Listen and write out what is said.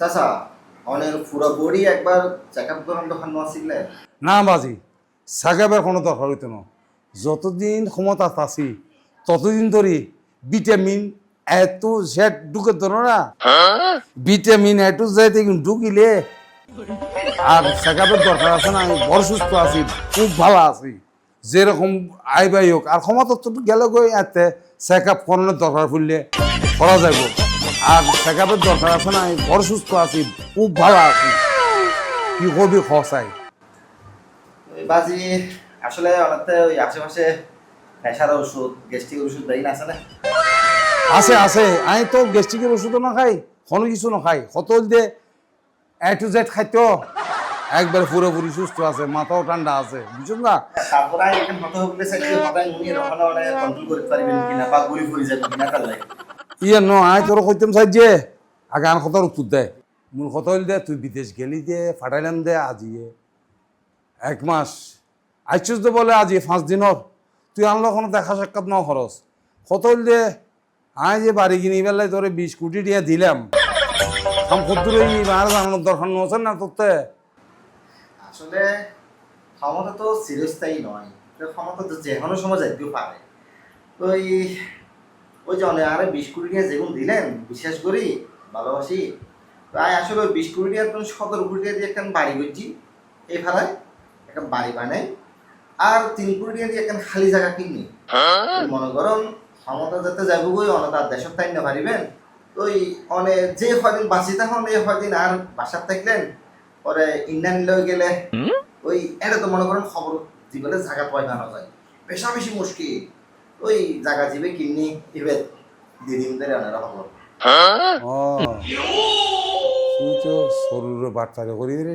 চাচা, অনেক পুরো বডি একবার চেক আপ করান দোকান আসিলে না বাজি সাগাবের কোনো দরকার হইতো না। যতদিন ক্ষমতা আছি, ততদিন ধরে ভিটামিন এত জেড ঢুকে ধরো না ভিটামিন এ টু জেড ঢুকিলে আর সাগাবের দরকার আছে না, আমি বড় সুস্থ আছি, খুব ভালো আছি। যেরকম আইবাই হোক, আর ক্ষমতা তো গেলে গই এতে চেক আপ করানোর দরকার পড়লে করা যাব আর চেক আপের দরকার আছে না বড় সুস্থ আছি খুব ভালো আছি। কি কবি খসাই বাজি আসলে অনেকটা ওই আশেপাশে প্রেশার ওষুধ গ্যাস্ট্রিক ওষুধ দেয় না আছে না? আছে আছে। আমি তো গ্যাস্ট্রিকের ওষুধও না খাই কোনো কিছু না খাই কত যে এ টু জেড খাইতো একবার পুরোপুরি সুস্থ আছে মাথাও ঠান্ডা আছে। বুঝছেন না? তারপরে এখানে হবে কন্ট্রোল করতে পারবেন কিনা বা কিনা তার লাগে। ইয়ে ন, আয় তোর কইতাম চাই যে। আগে আন কথার উত্তর দে। মূল কথা হইল দে, তুই বিদেশ গেলি দে, ফাটাইলাম দে আজিয়ে। এক মাস। আইছিস তো বলে আজি, পাঁচ দিনৰ। তুই আনলো কোনো দেখা সাক্ষাৎ ন খরচ কত হইল দে আয় যে বাড়ি কিনি বেলায় তোরে বিশ কোটি দিয়ে দিলাম। কাম কদ্দুর আর জানানোর দরকার নছে না তোরতে আসলে ক্ষমতা তো চিরস্থায়ী নয় ক্ষমতা তো যে কোনো সময় যাইতেও পারে ওই ওই যে অনেক আরে বিশ কোটি টাকা যেগুন দিলেন বিশ্বাস করি ভালোবাসি। তাই আসলে ওই বিশ কোটি টাকা তুমি সতেরো কোটি টাকা দিয়ে একটা বাড়ি করছি এই ভাড়ায় একটা বাড়ি বানাই। আর তিন কোটি টাকা দিয়ে একটা খালি জায়গা কিনি। মনে করুন ক্ষমতা যাতে যাব গই অনেক আর দেশের তাই না পারিবেন? তো ওই অনেক যে কদিন বাঁচি তখন এই কদিন আর বাসার থাকলেন পরে ইন্ডিয়ান লয়ে গেলে ওই এটা তো মনে করেন খবর জীবনে জায়গা পয়সা না যায় পেশা বেশি মুশকিল। ওই জায়গা জিবে কিনি ইবে দিদিম ধরে অনেক খবর ও। তুই তো শরীরে বাটপারে করি দিলি?